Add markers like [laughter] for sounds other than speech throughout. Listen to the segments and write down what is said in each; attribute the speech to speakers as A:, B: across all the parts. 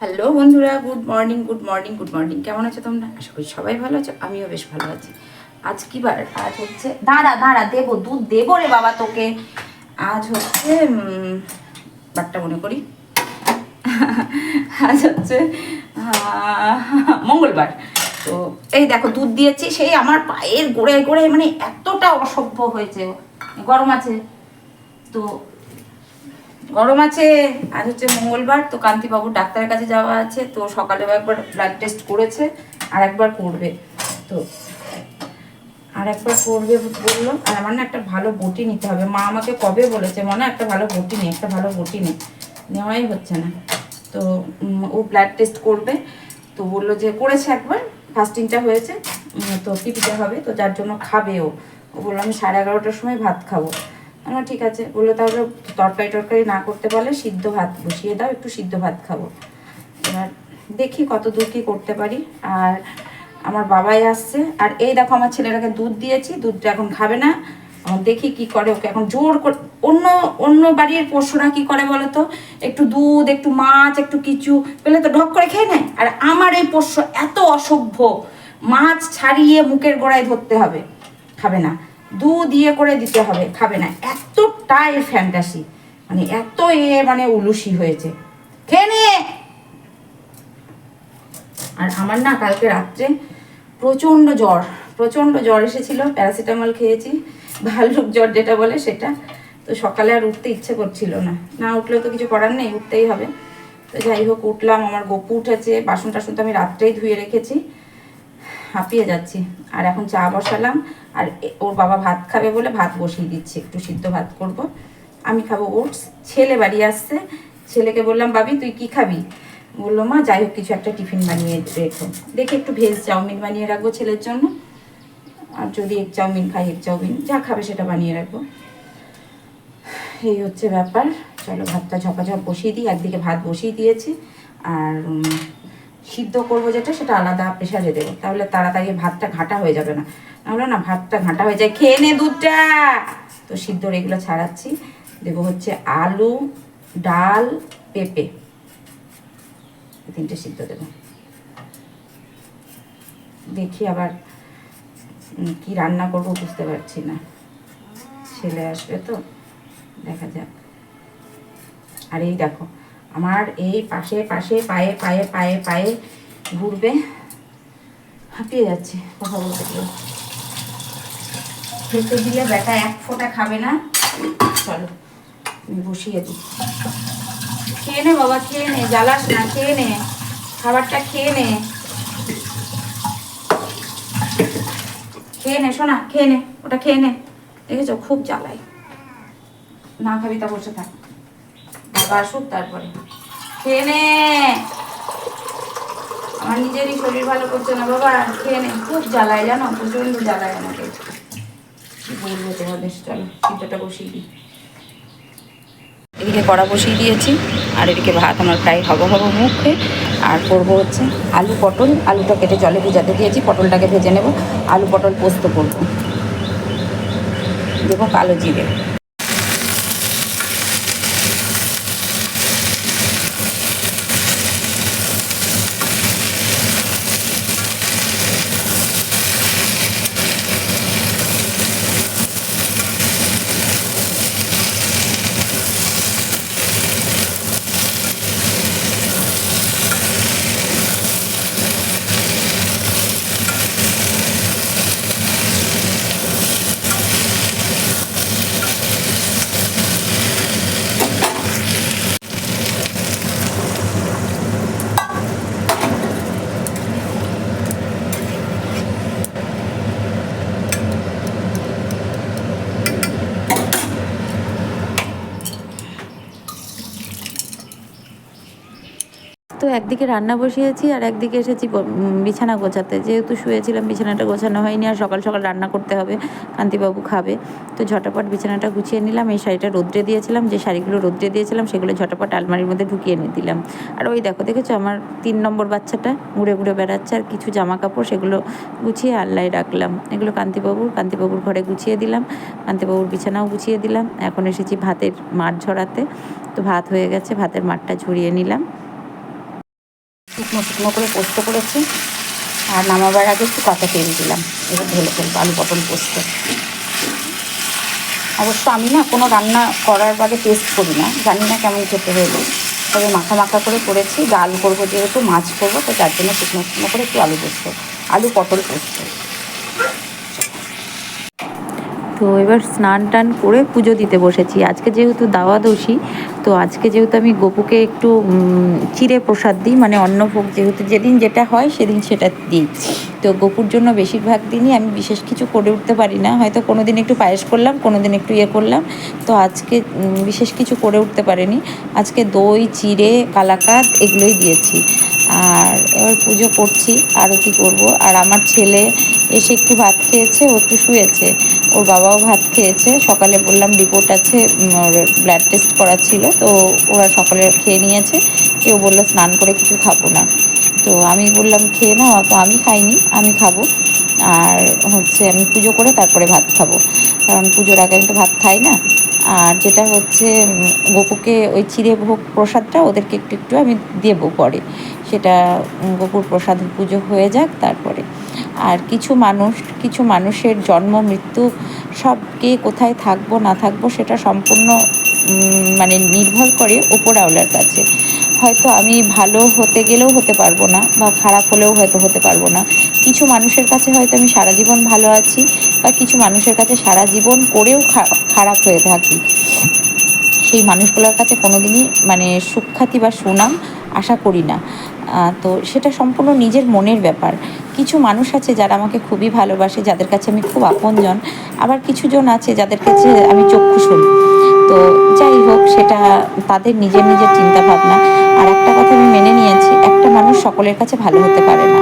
A: Hello বন্ধুরা, good morning good morning good morning. কেমন আছো তোমরা? আশা করি সবাই ভালো আছো, আমিও বেশ ভালো আছি। আজ কি বার, আজ হচ্ছে, দাঁড়া দাঁড়া, দেবো, দুধ দেবো রে বাবা তোকে। আজ হচ্ছে বারটা মনে করি। আজ হচ্ছে মঙ্গলবার। তো এই দেখো, দুধ দিয়েছি, সেই আমার পায়ের গোড়ায় গোড়ায় মানে এতটা অসভ্য হয়েছে, গরম আছে। তো গরম আছে। আজ হচ্ছে মঙ্গলবার, তো কান্তিবাবু ডাক্তারের কাছে যাওয়া আছে, তো সকালেও একবার ব্লাড টেস্ট করেছে, আর একবার করবে। তো আর একবার করবে বলল, আর আমার না একটা ভালো বটি নিতে হবে। মা আমাকে কবে বলেছে মনে একটা ভালো বটি নেই, একটা ভালো বটি নেই। নেওয়াই হচ্ছে না। তো ও ব্লাড টেস্ট করবে। তো বলল যে করেছে একবার ফাস্টিংটা হয়েছে তো পিপিতে হবে, তো যার জন্য খাবে ও বলল আমি সাড়ে এগারোটার সময় ভাত খাব। আমার ঠিক আছে। বলল, তাহলে তরকারি টরকারি না করতে পারলে সিদ্ধ ভাত বসিয়ে দাও, একটু সিদ্ধ ভাত খাব। এবার দেখি কত দূর কী করতে পারি। আর আমার বাবাই আসছে। আর এই দেখো, আমার ছেলেটাকে দুধ দিয়েছি, দুধটা এখন খাবে না। দেখি কি করে, ওকে এখন জোর করে, অন্য অন্য বাড়ির পশুরা কি করে বলো তো? একটু দুধ, একটু মাছ, একটু কিছু, পেলে তো ঢক করে খেয়ে নেয়। আর আমার এই পোষ্য এত অসভ্য, মাছ ছাড়িয়ে মুখের গোড়ায় ধরতে হবে, খাবে না। দুধ দিয়ে করে দিতে হবে, খাবে না। এতটাই ফ্যান্টাসি মানে এত এ মানে উলুসি হয়েছে। খেয়ে আর আমার না কালকে রাত্রে প্রচণ্ড জ্বর প্রচণ্ড জ্বর এসেছিল, প্যারাসিটামল খেয়েছি, ভাল্লুক জ্বর যেটা বলে সেটা। তো সকালে আর উঠতে ইচ্ছে করছিল না। না উঠলেও তো কিছু করার নেই, উঠতেই হবে। তো যাই হোক, উঠলাম, আমার গপু উঠেছে বাসন টাসন তো আমি রাত্রেই ধুয়ে রেখেছি। হাঁপিয়ে যাচ্ছি। আর এখন চা বসালাম, আর ওর বাবা ভাত খাবে বলে ভাত বসিয়ে দিচ্ছি, একটু সিদ্ধ ভাত করব। আমি খাব ওটস। ছেলে বাড়ি আসছে। ছেলেকে বললাম, বাবি, তুই কি খাবি? বলল, মা, যাই হোক, কিছু একটা টিফিন বানিয়ে রেখো। দেখে একটু ভেজ চাউমিন বানিয়ে রাখব ছেলের জন্য। আর যদি এক চাউমিন খাই, এক চাউমিন, যা খাবে সেটা বানিয়ে রাখব। এই হচ্ছে ব্যাপার। চলো ভাতটা ঝপাঝপ বসিয়ে দিই। একদিকে ভাত বসিয়ে দিয়েছি। আর সিদ্ধ করব যেটা, সেটা আলাদা প্রেশারে দেবো। তাহলে তাড়াতাড়ি ভাতটা ঘাটা হয়ে যাবে না। নাহলে না, ভাতটা ঘাটা হয়ে যায়। খেয়ে নে দুধটা! তো সিদ্ধর এগুলো ছাড়াচ্ছি। দেবো হচ্ছে আলু, ডাল, পেঁপে। তিনটে সিদ্ধ দেবো। দেখি আবার কি রান্না করব বুঝতে পারছি না। ছেলে আসবে তো, দেখা যাক। আর এই দেখো আমার এই পাশে পাশে, পায়ে পায়ে পায়ে পায়ে ঘুরবে। হাঁপিয়ে যাচ্ছে, কথা বলতে গিয়ে। খেতে দিলে বেটা এক ফোঁটা খাবে না। চলো বসিয়ে দিই। খেয়ে নে বাবা, খেয়ে নে, জ্বালাস না, খেয়ে নে। খাবারটা খেয়ে নে। খেয়ে নে, শোনা, খেয়ে নে, ওটা খেয়ে নে। দেখেছ, খুব জ্বালাই না খাবি তা বসে থাক। আসুক তারপরে। খেয়ে নে। আমার নিজেরই শরীর ভালো করছে না বাবা, খেয়ে নে। খুব জ্বালায় জানো প্রচণ্ড জ্বালায় আমাকে। বসিয়ে দিই। এদিকে কড়া বসিয়ে দিয়েছি, আর এদিকে ভাত আমার প্রায় হব হব মুখে। আর করব হচ্ছে আলু পটল। আলুটা কেটে জলে ভিজাতে দিয়েছি, পটলটাকে ভেজে নেব। আলু পটল পোস্ত করব। দেবো কালো জিরে।
B: একদিকে রান্না বসিয়েছি আর একদিকে এসেছি বিছানা গোছাতে। যেহেতু শুয়েছিলাম, বিছানাটা গোছানো হয়নি আর সকাল সকাল রান্না করতে হবে। কান্তিবাবু খাবে। তো ঝটাপট বিছানাটা গুছিয়ে নিলাম। এই শাড়িটা রোদ্রে দিয়েছিলাম। যে শাড়িগুলো রোদ্রে দিয়েছিলাম, সেগুলো ঝটাপট আলমারির মধ্যে ঢুকিয়ে নিয়ে দিলাম। আর ওই দেখো, দেখেছ? আমার তিন নম্বর বাচ্চাটা ঘুরে ঘুরে বেড়াচ্ছে আর কিছু জামা কাপড় সেগুলো গুছিয়ে আল্লায় রাখলাম। এগুলো কান্তিবাবুর। কান্তিবাবুর ঘরে গুছিয়ে দিলাম। কান্তিবাবুর বিছানাও গুছিয়ে দিলাম। এখন এসেছি ভাতের মাঠ ঝরাতে। তো ভাত হয়ে গেছে। ভাতের মাঠটা ঝরিয়ে নিলাম। শুকনো শুকনো করে পোস্ত করেছি। আর নামাবার আগে একটু কাঁচা তেল দিলাম। এবার ঢেলে ফেলব আলু পটল পোস্ত। অবশ্য আমি না কোনো রান্না করার আগে টেস্ট করি না। জানি না কেমন খেতে হয়েছে তবে মাখা মাখা করে করেছি। ডাল করব যেহেতু, মাছ করব, তো তার জন্য শুকনো শুকনো করে একটু আলু পোস্ত, আলু পটল পোস্ত।
A: তো এবার স্নান টান করে পুজো দিতে বসেছি। আজকে যেহেতু দাওয়াদশী তো আজকে যেহেতু আমি গপুকে একটু চিড়ে প্রসাদ দিই মানে অন্নভোগ যেহেতু যেদিন যেটা হয় সেদিন সেটা দিই। তো গপুর জন্য বেশিরভাগ দিনই আমি বিশেষ কিছু করে উঠতে পারি না। হয়তো কোনো দিন একটু পায়েস করলাম কোনো দিন একটু ইয়ে করলাম। তো আজকে বিশেষ কিছু করে উঠতে পারিনি। আজকে দই, চিড়ে, কালাকাদ এগুলোই দিয়েছি। আর এবার পুজো করছি আরও কি করব? আর আমার ছেলে এসে একটু ভাত খেয়েছে, ও একটু শুয়েছে। ওর বাবাও ভাত খেয়েছে। সকালে বললাম রিপোর্ট আছে ওর ব্লাড টেস্ট করা ছিল তো ওরা সকালে খেয়ে নিয়েছে। কেউ বলল স্নান করে কিছু খাব না। তো আমি বললাম, খেয়ে নাও, তো আমি খাইনি, আমি খাব। আর হচ্ছে আমি পুজো করে তারপরে ভাত খাব। কারণ পুজোর আগে আমি তো ভাত খাই না। আর যেটা হচ্ছে গোপুকে ওই চিড়ে ভোগ প্রসাদটা ওদেরকে একটু একটু আমি দেবো পরে। সেটা গোপুর প্রসাদ পুজো হয়ে যাক, তারপরে। আর কিছু মানুষ, কিছু মানুষের জন্ম, মৃত্যু সব কে কোথায় থাকব, না থাকব সেটা সম্পূর্ণ মানে নির্ভর করে ওপরাওলার কাছে। হয়তো আমি ভালো হতে গেলেও হতে পারব না বা খারাপ হলেও হয়তো হতে পারব না। কিছু মানুষের কাছে হয়তো আমি সারা জীবন ভালো আছি বা কিছু মানুষের কাছে সারা জীবন করেও খারাপ হয়ে থাকি। সেই মানুষগুলোর কাছে কোনোদিনই মানে সুখ্যাতি বা সুনাম আশা করি না। তো সেটা সম্পূর্ণ নিজের মনের ব্যাপার। কিছু মানুষ আছে যারা আমাকে খুবই ভালোবাসে, যাদের কাছে আমি খুব আপনজন। আবার কিছুজন আছে যাদের কাছে আমি চক্ষু শুনি তো যাই হোক, সেটা তাদের নিজের নিজের চিন্তা ভাবনা আর একটা কথা আমি মেনে নিয়েছি, একটা মানুষ সকলের কাছে ভালো হতে পারে না।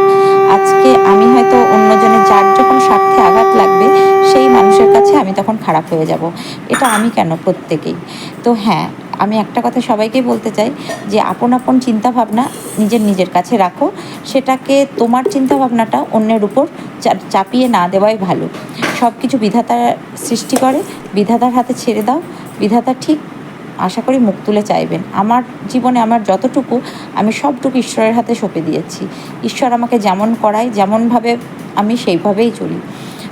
A: আজকে আমি হয়তো অন্যজনের যার যখন স্বার্থে আঘাত লাগবে, সেই মানুষের কাছে আমি তখন খারাপ হয়ে যাব। এটা আমি কেন প্রত্যেকেই? তো হ্যাঁ আমি একটা কথা সবাইকেই বলতে চাই যে আপন আপন চিন্তা ভাবনা নিজের নিজের কাছে রাখো। সেটাকে তোমার চিন্তা ভাবনাটা অন্যের উপর চাপিয়ে না দেওয়াই ভালো। সব কিছু বিধাতা সৃষ্টি করে, বিধাতার হাতে ছেড়ে দাও। বিধাতা ঠিক আশা করি মুখ তুলে চাইবেন। আমার জীবনে আমার যতটুকু, আমি সবটুকু ঈশ্বরের হাতে সঁপে দিয়েছি। ঈশ্বর আমাকে যেমন করায়, যেমনভাবে আমি সেইভাবেই চলি।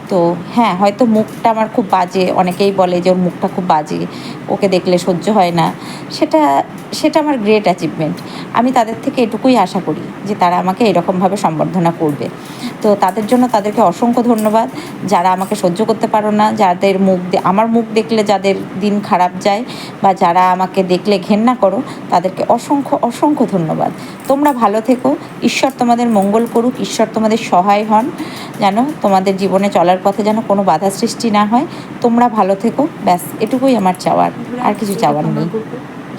A: তো হ্যাঁ হয়তো মুখটা আমার খুব বাজে, অনেকেই বলে যে ওর মুখটা খুব বাজে, ওকে দেখলে সহ্য হয় না। সেটা সেটা আমার গ্রেট অ্যাচিভমেন্ট আমি তাদের থেকে এটুকুই আশা করি যে তারা আমাকে এরকমভাবে সম্বর্ধনা করবে। তো তাদের জন্য তাদেরকে অসংখ্য ধন্যবাদ। যারা আমাকে সহ্য করতে পারো না, যাদের মুখ আমার মুখ দেখলে যাদের দিন খারাপ যায় বা যারা আমাকে দেখলে ঘেন্না করো, তাদেরকে অসংখ্য অসংখ্য ধন্যবাদ। তোমরা ভালো থেকো। ঈশ্বর তোমাদের মঙ্গল করুক। ঈশ্বর তোমাদের সহায় হন। যেন তোমাদের জীবনে চলার পথে যেন কোনো বাধা সৃষ্টি না হয়। তোমরা ভালো থেকো। ব্যাস এটুকুই আমার চাওয়ার। আর কিছু চাওয়ার নেই।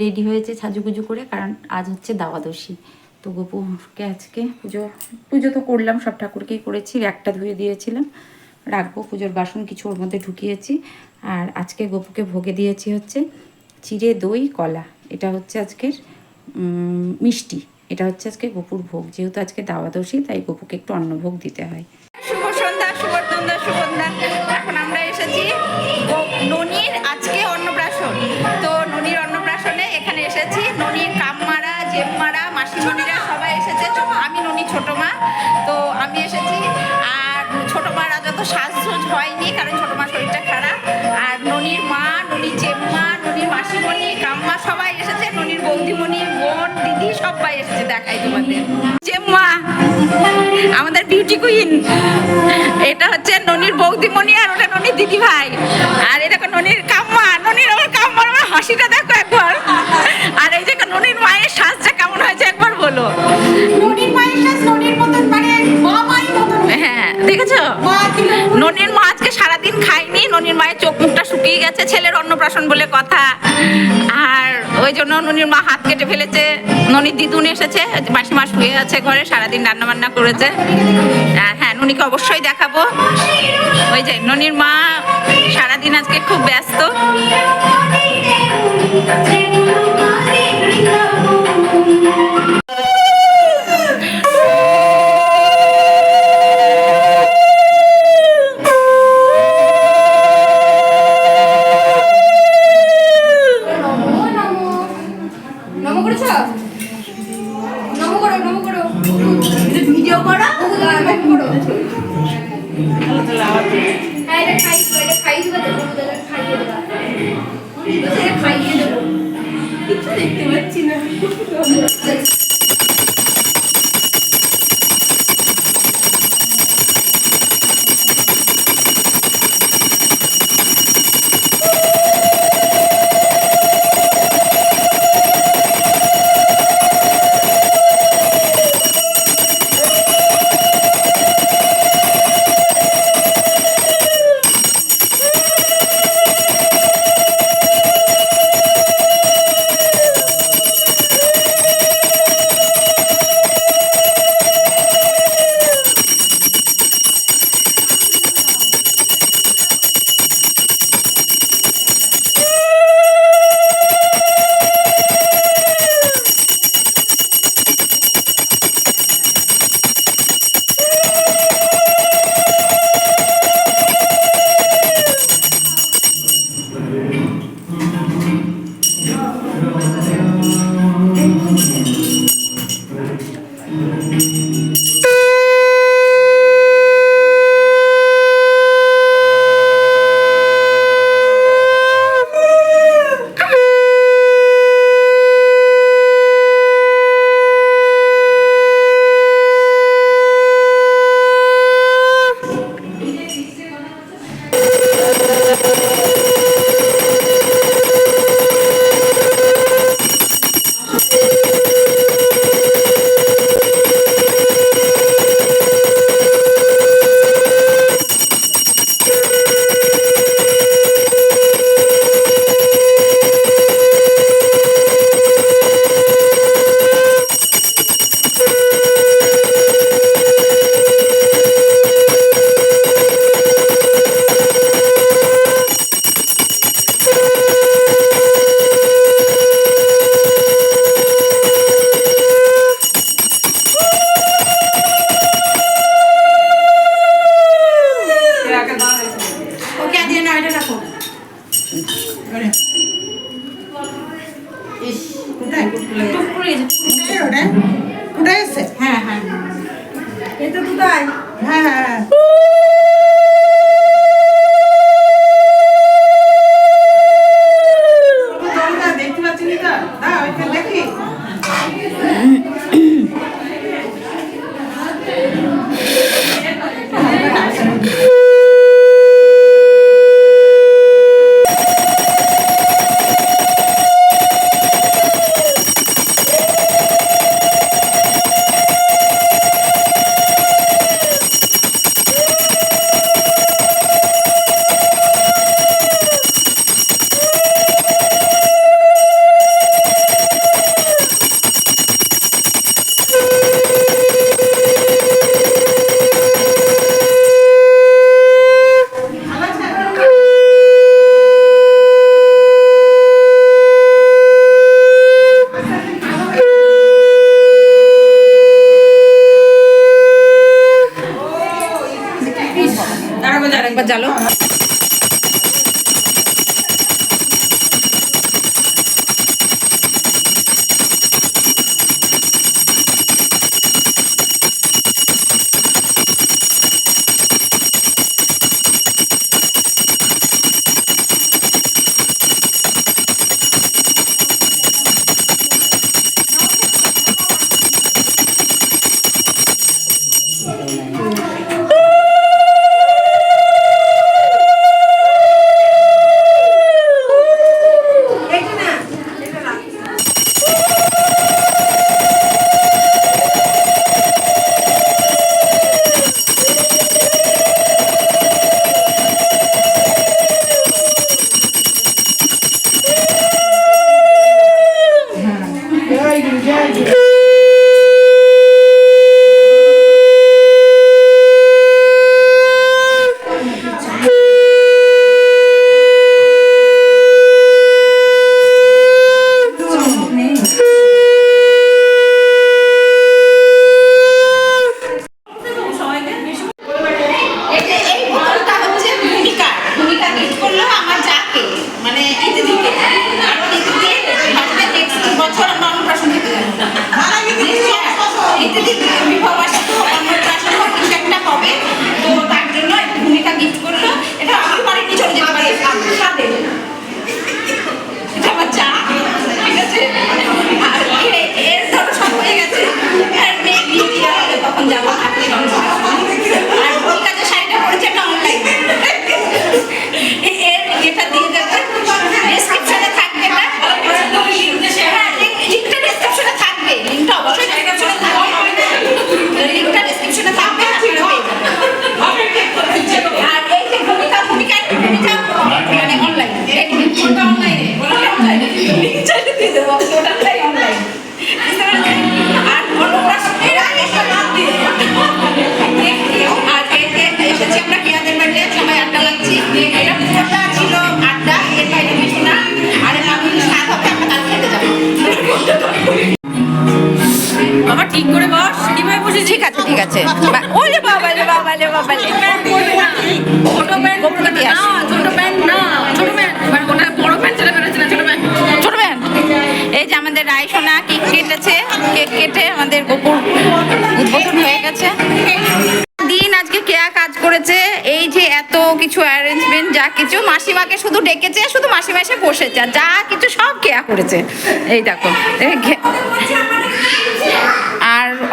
B: রেডি হয়েছে সাজুগুজু করে কারণ আজ হচ্ছে দাওয়াদশী তো গোপুকে আজকে পুজো পুজো তো করলাম সব ঠাকুরকেই করেছি একটা ধুয়ে দিয়েছিলাম। রাখব পুজোর বাসন কিছু ওর মধ্যে ঢুকিয়েছি। আর আজকে গোপুকে ভোগে দিয়েছি হচ্ছে চিড়ে দই কলা। এটা হচ্ছে আজকের মিষ্টি। এটা হচ্ছে আজকে গোপুর ভোগ। যেহেতু আজকে দাওয়াদশী তাই গোপুকে একটু অন্নভোগ দিতে হয়। শুভ সন্ধ্যা এখন আমরা এসেছি ননির আজকে অন্নপ্রাশন। তো ননির অন্নপ্রাশনে এখানে এসেছি। ননির কামমারা, জেম্মারা, মাসিমণিরা সবাই এসেছে। আমি, ননি, ছোট মা। তো আমি এসেছি। আর ছোট মার যত সাজসোজ হয়নি, কারণ ছোট মা শরীরটা খারাপ। আর ননির মা ননির জেম্মা ননির মাসিমণি, কাম্মা সবাই এসেছে। ননির বৌদিমণি, বোন, দিদি সবাই এসেছে দেখাই তোমাদের। জেম্মা আমাদের বিউটি কুইন এটা হচ্ছে ননির বৌদিমণি আর ওটা ননির দিদি ভাই আর এটা দেখো ননির কাম্মা ননির আমার কাম্মার আমার হাসিটা দেখো একবার। আর এই যে ননির মায়ের সাজটা কেমন হয়েছে একবার বলো।
C: ননির মায়ের শ্বাস ননির মতন মানে মা মাই মতন।
B: হ্যাঁ দেখেছ? ননির মা সারাদিন খাইনি, ননির মায়ের চোখ মুখটা শুকিয়ে গেছে, ছেলের অন্নপ্রাশন বলে কথা। আর ওই জন্য ননির মা হাত কেটে ফেলেছে। ননির দিদুন এসেছে, মাসিমা শুয়ে আছে ঘরে, সারাদিন রান্না বান্না করেছে। আর হ্যাঁ ননিকে অবশ্যই দেখাবো। ওই যে ননির মা সারাদিন আজকে খুব ব্যস্ত। কিছু
A: অনলাইনে অনলাইনে [laughs] চাইলে দিয়ে দেবো অনলাইন আর অন্নপ্রাশন আমরা
D: ঠিক করে বস কীভাবে বসে
A: ঠিক আছে ঠিক আছে। ওরে বাবা রে বাবা বাবা। কেক কেটে আমাদের গোপুর উদ্বোধন হয়ে গেছে। দিন আজকে কেয়া কাজ করেছে? এই যে এত কিছু অ্যারেঞ্জমেন্ট যা কিছু মাসিমাকে শুধু ডেকেছে, শুধু মাসিমা এসে বসেছে যা কিছু সব কেয়া করেছে। এই দেখো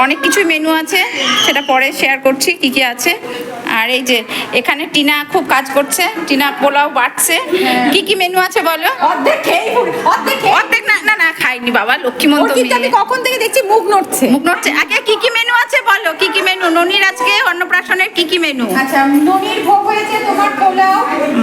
A: অনেক কিছুই মেনু আছে সেটা পরে শেয়ার করছি কি কি আছে। আর এই যে এখানে টিনা খুব কাজ করছে টিনা পোলাও বাটছে। কি কি মেনু আছে বলো?
B: অর্ধেক
A: না না না খাইনি বাবা লক্ষ্মীমন্ত
B: আমি কখন থেকে দেখছি মুখ নড়ছে।
A: মুখ নড়ছে। আগে কি কি মেনু আছে বলো? কি কি মেনু ননির আজকে অন্নপ্রাশনের কি কি মেনু
B: আচ্ছা ননির ভোগ হয়েছে তোমার পোলাও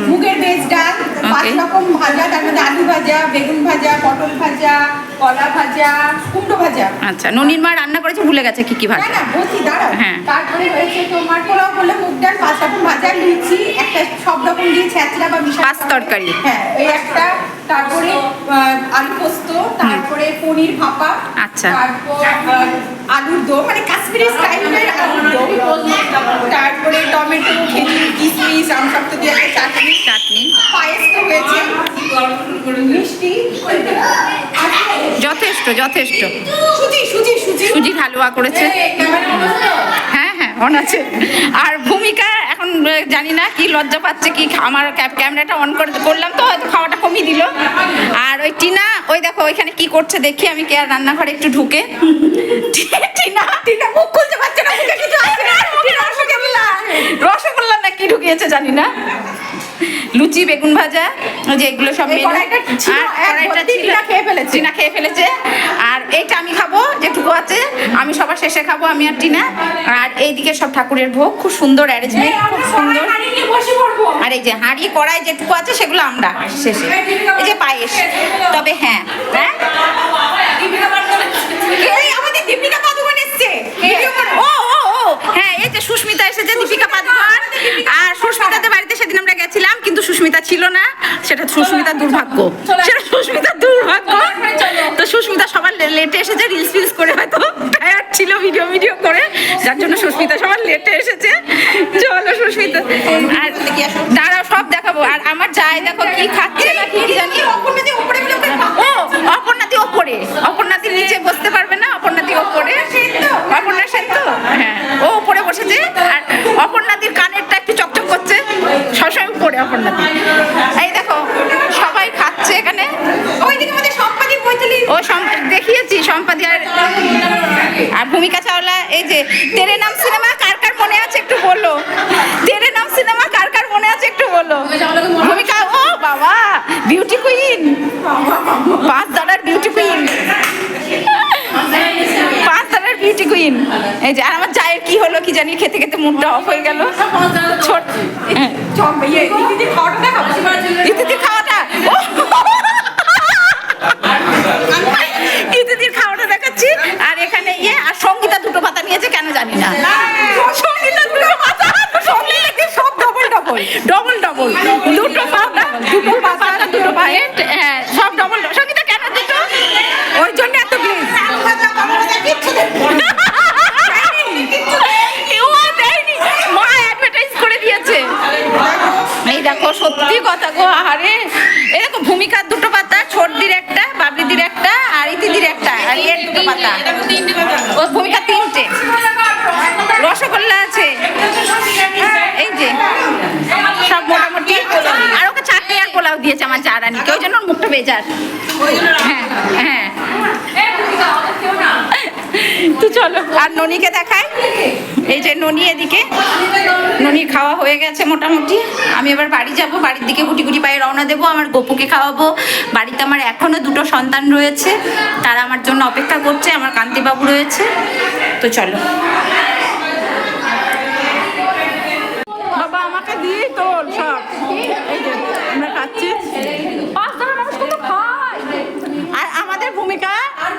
B: মুগের বেজ ডাল পাঁচ রকম ভাজা তার মধ্যে আলু ভাজা বেগুন ভাজা পটল ভাজা কলা ভাজা কুমড়ো ভাজা।
A: আচ্ছা ননির মা রান্না করেছে ভুলে গেছে কি কি ভাজা
B: না বসি দাঁড়া
A: হ্যাঁ।
B: তারপরে হয়েছে তোমার পোলাও করলে মুগ ডাল পাঁচ রকম ভাজা লুচি একটা সব রকম দিয়ে ছ্যাঁচড়া বা মিশা
A: পাঁচ তরকারি।
B: হ্যাঁ এই একটা তারপরে আলু পোস্ত তারপরে পনির ভাপা
A: আচ্ছা।
B: তারপর আলুর দম মানে কাশ্মীরি স্টাইলের আলুর দম। তারপরে টমেটো খেজুর কিশমিশ আমসত্ব দিয়ে একটা চাটনি।
A: চাটনি।
B: পায়েস তো হয়েছে। মিষ্টি।
A: যথেষ্ট যথেষ্ট।
B: সুজি সুজি সুজি।
A: সুজির হালুয়া করেছে। হ্যাঁ। অন আছে। আর ভূমিকা এখন জানি না কি লজ্জা পাচ্ছে কি আমার ক্যামেরাটা অন করে করলাম তো হয়তো খাওয়াটা কমিয়ে দিল। আর ওই টিনা ওই দেখো ওইখানে কি করছে দেখি আমি কে আর রান্নাঘরে একটু ঢুকে। টিনা টিনা মুখ খুলতে পারছে না। রসগোল্লা। রসগোল্লা কি ঢুকিয়েছে জানি না। লুচি বেগুন ভাজা যে এগুলো সব মেনু
B: খেয়ে ফেলেছে।
A: টিনা খেয়ে ফেলেছে। আর এইটা আমি খাব যেটুকু আছে। আমি সবার শেষে খাব আমি আর টিনা। আর এইদিকে সব ঠাকুরের ভোগ খুব সুন্দর অ্যারেঞ্জমেন্ট খুব সুন্দর। আর এই যে হাঁড়ি কড়াই যেটুকু আছে সেগুলো আমরা শেষে। এই যে পায়েস। তবে হ্যাঁ। হ্যাঁ? আমাদের দীপিকা পাদুকোন এসছে। ও হ্যাঁ এই যে সুস্মিতা এসেছে দীপিকা পাদুকোন। আর সুস্মিতাদের বাড়িতে সেদিন আমরা গেছিলাম কিন্তু সুস্মিতা ছিল না। সেটা সুস্মিতার দুর্ভাগ্য। সেটা সুস্মিতার দুর্ভাগ্য। তো সুস্মিতা সবার লেটে এসেছে রিলস ফিলস করে হয়তো টায়ার ছিল ভিডিও ভিডিও করে। যার জন্য সুস্মিতা সবার লেটে এসেছে। চলো সুস্মিতা। আর দাঁড়াও সব দেখাবো। আর আমার যাই দেখো কি খাচ্ছে না কি জানি। ও অপর্ণাতি ওপরে। অপর্ণাতি নিচে বসতে ওপরে অপর্ণা সেন তো? হ্যাঁ। ও উপরে বসেছে আর অপর্ণাতির কানেরটা একটু চকচক করছে। সবসময় উপরে অপর্ণাতি এই দেখো সবাই খাচ্ছে এখানে। ওইদিকে আমাদের সম্পাদি ও দেখিয়েছি সম্পাদি আর আর ভূমিকা চাওলা এই যে তেরে নাম সিনেমা কার কার মনে আছে একটু বলো। তেরে নাম সিনেমা কার কার মনে আছে একটু বলো। ভূমিকা ও বাবা বিউটি কুইন পাঁচ দাদার বিউটি কুইন কুইন এই যে, আর আমার চায়ের কি হলো কি জানি, খেতে খেতে মুডটা অফ হয়ে গেল। ছোট হ্যাঁ।
B: খাওয়াটা।
A: ইতিদির খাওয়াটা দেখাচ্ছি। আর এখানে ইয়ে আর সঙ্গীতা দুটো পাতা নিয়েছে, কেন জানি না। সঙ্গীতা দুটো পাতা সব ডবল ডবল ডবল ডবল দুটো পাতা দুটো পাতা, দুটো পায়েট হ্যাঁ সব ডবল
E: বেজার হ্যাঁ হ্যাঁ। তো চলো, আর ননিকে দেখাই। এই যে ননি এদিকে। ননির খাওয়া হয়ে গেছে মোটামুটি। আমি এবার বাড়ি যাব, বাড়ির দিকে গুটি গুটি পায়ে রওনা দেবো, আমার গপুকে খাওয়াবো। বাড়িতে আমার এখনও দুটো সন্তান রয়েছে। তারা আমার জন্য অপেক্ষা করছে, আমার কান্তিবাবু রয়েছে। তো চলো
A: বাবা আমাকে দিয়ে তোল সব এই যে আমরা খাচ্ছি
E: পাঁচ ধরা মানুষ কত খায়
A: আর আমাদের ভূমিকা ওটা হচ্ছে ওটা ওই